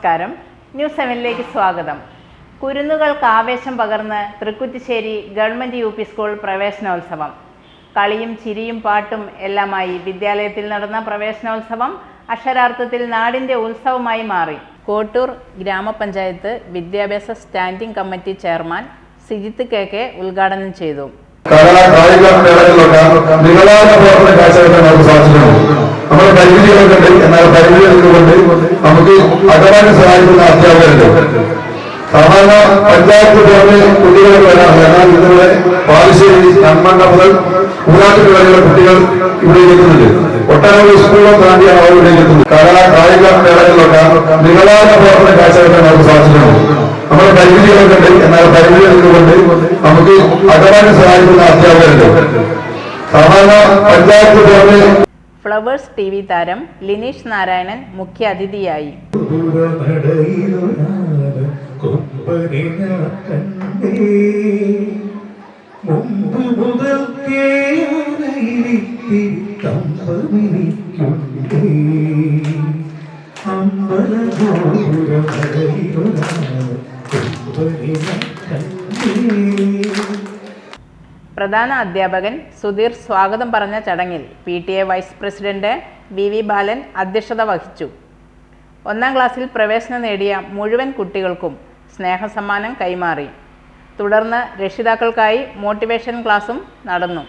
നമസ്കാരം. ന്യൂസ് സെവനിലേക്ക് സ്വാഗതം. കുരുന്നുകൾക്ക് ആവേശം പകർന്ന് Thrikkuttissery government U P school പ്രവേശനോത്സവം. കളിയും ചിരിയും പാട്ടും എല്ലാമായി വിദ്യാലയത്തിൽ നടന്ന പ്രവേശനോത്സവം അക്ഷരാർത്ഥത്തിൽ നാടിന്റെ ഉത്സവമായി മാറി. കോട്ടൂർ ഗ്രാമപഞ്ചായത്ത് വിദ്യാഭ്യാസ standing committee chairman Sijith K K ഉദ്ഘാടനം ചെയ്തു. കലാ കായിക മേളകളിലൊക്കെ നിങ്ങളായ പ്രവർത്തന കാഴ്ചവെക്കാൻ നമുക്ക് സാധിച്ചിട്ടുണ്ട്. നമ്മുടെ പരിമിതികളൊക്കെ ഉണ്ട്. എന്നാൽ പരിമിതികളൊക്കെ കൊണ്ട് നമുക്ക് അകമാനം സഹായിക്കുന്ന അധ്യാപകരുണ്ട്. സാധാരണ പഞ്ചായത്ത് പുറമെ കുട്ടികൾക്ക് വരാറുണ്ട് എന്നാൽ ഇന്നിവിടെ പാലശ്ശേരി കൺമണ്ണ മുതൽ പൂനാട്ടിൽ വരെയുള്ള കുട്ടികൾ ഇവിടെ എത്തുന്നുണ്ട് ഒട്ടനവധി സ്കൂളുകൾ താണ്ടിയാണ് അവർ ഇവിടെ എത്തുന്നത് കലാ കായിക മേളകളിലൊക്കെ നിങ്ങളായ പ്രവർത്തന കാഴ്ചവെക്കാൻ നമുക്ക് സാധിച്ചിട്ടുണ്ട്. നമ്മുടെ പരിമിതികളൊക്കെ ഉണ്ട്. എന്നാൽ പരിമിതികളൊക്കെ കൊണ്ട് നമുക്ക് അകമാനം സഹായിക്കുന്ന അധ്യാപകരുണ്ട്. സാധാരണ പഞ്ചായത്ത് പുറമെ ഫ്ലവേഴ്സ് ടി വി താരം ലിനീഷ് നാരായണൻ മുഖ്യ അതിഥിയായി കണ്ടേ പ്രധാന അധ്യാപകൻ സുധീർ സ്വാഗതം പറഞ്ഞ ചടങ്ങിൽ P T A vice president V V Balan അധ്യക്ഷത വഹിച്ചു. ഒന്നാം ക്ലാസ്സിൽ പ്രവേശനം നേടിയ മുഴുവൻ കുട്ടികൾക്കും സ്നേഹസമ്മാനം കൈമാറി. തുടർന്ന് രക്ഷിതാക്കൾക്കായി മോട്ടിവേഷൻ ക്ലാസും നടന്നു.